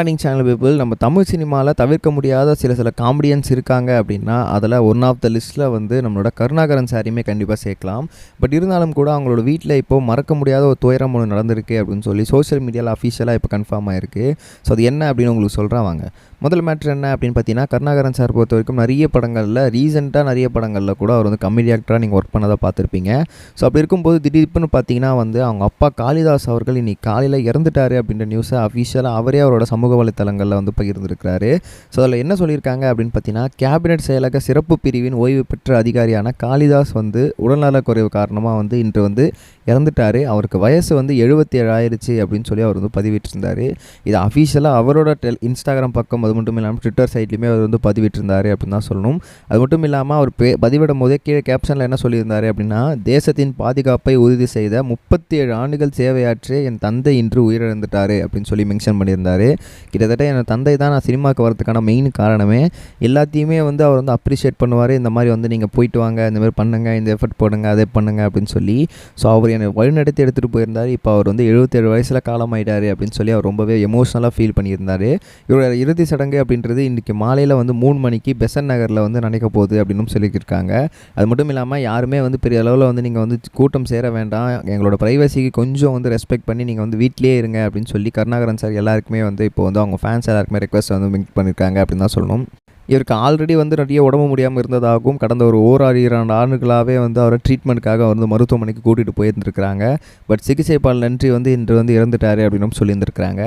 Morning channel people நம்ம தமிழ் சினிமாவில் தவிர்க்க முடியாத சில சில காமெடியன்ஸ் இருக்காங்க அப்படின்னா அதில் ஒன் ஆஃப் த லிஸ்ட்டில் வந்து நம்மளோட கருணாகரன் சாரியுமே கண்டிப்பாக சேர்க்கலாம். பட் இருந்தாலும் கூட அவங்களோட வீட்டில் இப்போ மறக்க முடியாத ஒரு துயரம் ஒன்று நடந்திருக்கு அப்படின்னு சொல்லி சோஷியல் மீடியாவில் அஃபிஷியலாக இப்போ கன்ஃபார்ம் ஆயிருக்கு. ஸோ அது என்ன அப்படின்னு உங்களுக்கு சொல்கிறேன் வாங்க. முதல் மேட்ரு என்ன அப்படின்னு பார்த்தீங்கன்னா கருணாகரன் சார் பொறுத்த வரைக்கும் நிறைய படங்களில் ரீசெண்டாக நிறைய படங்களில் கூட அவர் வந்து கமெடி ஆக்டராக நீங்கள் ஒர்க் பண்ணதை பார்த்துருப்பீங்க. ஸோ அப்படி இருக்கும்போது திடீர்னு பார்த்தீங்கன்னா வந்து அவங்க அப்பா காளிதாஸ் அவர்கள் இன்னைக்கு காலையில் இறந்துட்டாரு அப்படின்ற நியூஸை அஃபிஷியலாக அவரே அவரோட சமூக வலைத்தளங்களில் வந்து பகிர்ந்துருக்கிறாரு. ஸோ அதில் என்ன சொல்லியிருக்காங்க அப்படின்னு பார்த்தீங்கன்னா கேபினெட் செயலக சிறப்பு பிரிவின் ஓய்வு பெற்ற அதிகாரியான காளிதாஸ் வந்து உடல்நலக்குறைவு காரணமாக வந்து இன்று வந்து இறந்துட்டார். அவருக்கு வயசு வந்து எழுபத்தி ஏழாயிருச்சு அப்படின்னு சொல்லி அவர் வந்து பதிவிட்டிருந்தார். இது அஃபிஷியலாக அவரோட டெல் இன்ஸ்டாகிராம் பக்கம் அது மட்டும் இல்லாமல் ட்விட்டர் சைட்லையுமே அவர் வந்து பதிவிட்டிருந்தார் அப்படின்னு தான் சொல்லணும். அது மட்டும் இல்லாமல் அவர் பே பதிவிடும் போதே கீழே கேப்ஷனில் என்ன சொல்லியிருந்தார் அப்படின்னா தேசத்தின் பாதுகாப்பை உறுதி செய்த முப்பத்தி ஏழு ஆண்டுகள் சேவையாற்றிய என் தந்தை இன்று உயிரிழந்துட்டார் அப்படின்னு சொல்லி மென்ஷன் பண்ணியிருந்தார். கிட்டத்தட்ட என் தந்தை தான் நான் சினிமாவுக்கு வரதுக்கான மெயின் காரணமே. எல்லாத்தையுமே வந்து அவர் வந்து அப்ரிஷியேட் பண்ணுவார். இந்த மாதிரி வந்து நீங்கள் போயிட்டு வாங்க இந்த மாதிரி பண்ணுங்க இந்த எஃபர்ட் போடுங்க அதை பண்ணுங்க அப்படின்னு சொல்லி. ஸோ அவர் என்னை வழிநடத்தி எடுத்துகிட்டு போயிருந்தார். இப்போ அவர் வந்து எழுபத்தேழு வயசில் காலமாயிட்டார் அப்படின்னு சொல்லி அவர் ரொம்பவே எமோஷனலாக ஃபீல் பண்ணியிருந்தார். இவரோட இறுதி சடங்கு அப்படின்றது இன்றைக்கி மாலையில் வந்து மூணு மணிக்கு பெசன் நகரில் வந்து நடக்க போகுது அப்படின்னு சொல்லியிருக்காங்க. அது மட்டும் இல்லாமல் யாருமே வந்து பெரிய அளவில் வந்து நீங்கள் வந்து கூட்டம் சேர வேண்டாம். எங்களோட ப்ரைவசிக்கு கொஞ்சம் வந்து ரெஸ்பெக்ட் பண்ணி நீங்கள் வந்து வீட்டிலேயே இருங்க அப்படின்னு சொல்லி கருணாகரன் சார் எல்லாருக்குமே வந்து இப்போ வந்து அவங்க ஃபேன்ஸ் எல்லாருக்குமே ரெக்வஸ்ட் வந்து மீட் பண்ணியிருக்காங்க அப்படின்னு தான் சொல்லணும். இவருக்கு ஆல்ரெடி வந்து நிறைய உடம்பு முடியாமல் இருந்ததாகவும் கடந்த ஒரு ஓராறு இரண்டு ஆண்டுகளாகவே வந்து அவரை ட்ரீட்மெண்ட்டுக்காக வந்து மருத்துவமனைக்கு கூட்டிகிட்டு போயிருந்துருக்காங்க பட் சிகிச்சை பலனின்றி வந்து இன்று வந்து இறந்துட்டாரு அப்படின்னு சொல்லியிருந்திருக்கிறாங்க.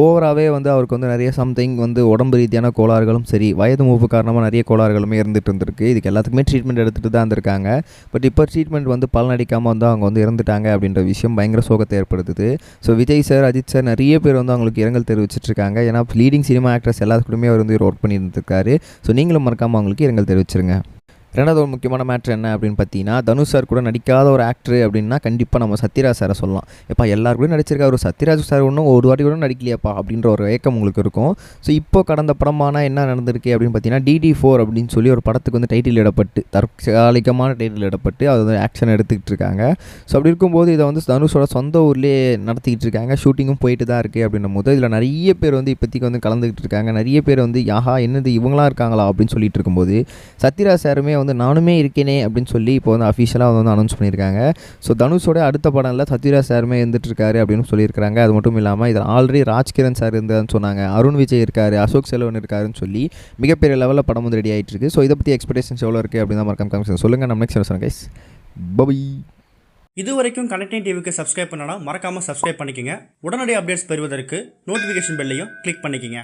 ஓவராகவே வந்து அவருக்கு வந்து நிறைய சம்திங் வந்து உடம்பு ரீதியான கோளாறுகளும் சரி வயது மூப்பு காரணமாக நிறைய கோளாறுகளுமே இருந்துட்டு இருந்திருக்கு. இதுக்கு எல்லாத்துக்குமே ட்ரீட்மெண்ட் எடுத்துகிட்டு தான் இருந்திருக்காங்க. பட் இப்போ ட்ரீட்மெண்ட் வந்து பலனடிக்காமல் வந்து அவங்க வந்து இறந்துட்டாங்க அப்படின்ற விஷயம் பயங்கர சோகத்தை ஏற்படுத்துது. So Vijay sir Ajith sir நிறைய பேர் வந்து அவங்களுக்கு இரங்கல் தெரிவிச்சிட்ருக்காங்க ஏன்னா லீடிங் சினிமா ஆக்டர்ஸ் எல்லாத்துக்குமே அவர் வந்து ஒர்க் பண்ணியிருந்திருக்காரு ஸோ நீங்களும் மறக்காமல் அவங்களுக்கு இரங்கல் தெரிவிச்சிருங்க. ரெண்டாவது ஒரு முக்கியமான மேட்ரு என்ன அப்படின்னு பார்த்தீங்கன்னா தனுஷ் சார் கூட நடிக்காத ஒரு ஆக்டர் அப்படின்னா கண்டிப்பாக நம்ம சத்யராஜ் சாரை சொல்லலாம். எப்பா எல்லாரும் கூட நடிச்சிருக்கா ஒரு சத்யராஜ் சார் ஒன்றும் ஒரு வாட்டி கூட நடிக்கலையாப்பா அப்படின்ற ஒரு ஏக்கம் உங்களுக்கு இருக்கும். ஸோ இப்போ கடந்த படமான என்ன நடந்திருக்கு அப்படின்னு பார்த்தீங்கன்னா டிடி ஃபோர் அப்படின்னு சொல்லி ஒரு படத்துக்கு வந்து டைட்டில் இடப்பட்டு தற்காலிகமான டைட்டில் இடப்பட்டு அது வந்து ஆக்ஷன் எடுத்துக்கிட்டு இருக்காங்க. ஸோ அப்படி இருக்கும்போது இதை வந்து தனுஷோட சொந்த ஊர்லேயே நடத்திக்கிட்டு இருக்காங்க. ஷூட்டிங்கும் போயிட்டு தான் இருக்குது அப்படின்னும் போது இதில் நிறைய பேர் வந்து இப்போதைக்கு வந்து கலந்துக்கிட்டு இருக்காங்க. நிறைய பேர் வந்து யாஹா என்னது இவங்களாம் இருக்காங்களா? அப்படின்னு சொல்லிட்டு இருக்கும்போது சத்யராஜ் சாருமே வந்து நானுமே இருக்கேனே அப்படின்னு சொல்லி இப்போ வந்து அஃபிஷியலாக வந்து அனௌன்ஸ் பண்ணியிருக்காங்க. ஸோ தனுஷோட அடுத்த படம்ல சத்யராஜ் சாருமே இருந்துட்டுருக்காரு அப்படின்னு சொல்லியிருக்காங்க அது மட்டும் இல்லாமல் இதில் ஆல்ரெடி ராஜ்கிரண் சார் இருந்தான்னு சொன்னாங்க. அருண் விஜய் இருக்கார் அசோக் செல்வன் இருக்காருன்னு சொல்லி மிகப்பெரிய லெவலில் படம் வந்து ரெடி ஆகிட்டு இருக்கு ஸோ இதை பற்றி எக்ஸ்பெக்டேஷன்ஸ் எவ்வளோ இருக்குது அப்படின்னு தான் மறக்காம காமிச்சு சொல்லுங்கள் நம்ம நெக்ஸ்ட் சொல்லுங்கள் கைஸ் பபை இது வரைக்கும் கனெக்டிங் டிவிக்கு சப்ஸ்கிரைப் பண்ணனா மறக்காமல் சப்ஸ்கிரைப் பண்ணிக்கங்க. உடனடி அப்டேட்ஸ் பெறுவதற்கு நோட்டிஃபிகேஷன் பெல்லையும் கிளிக் பண்ணிக்கங்க.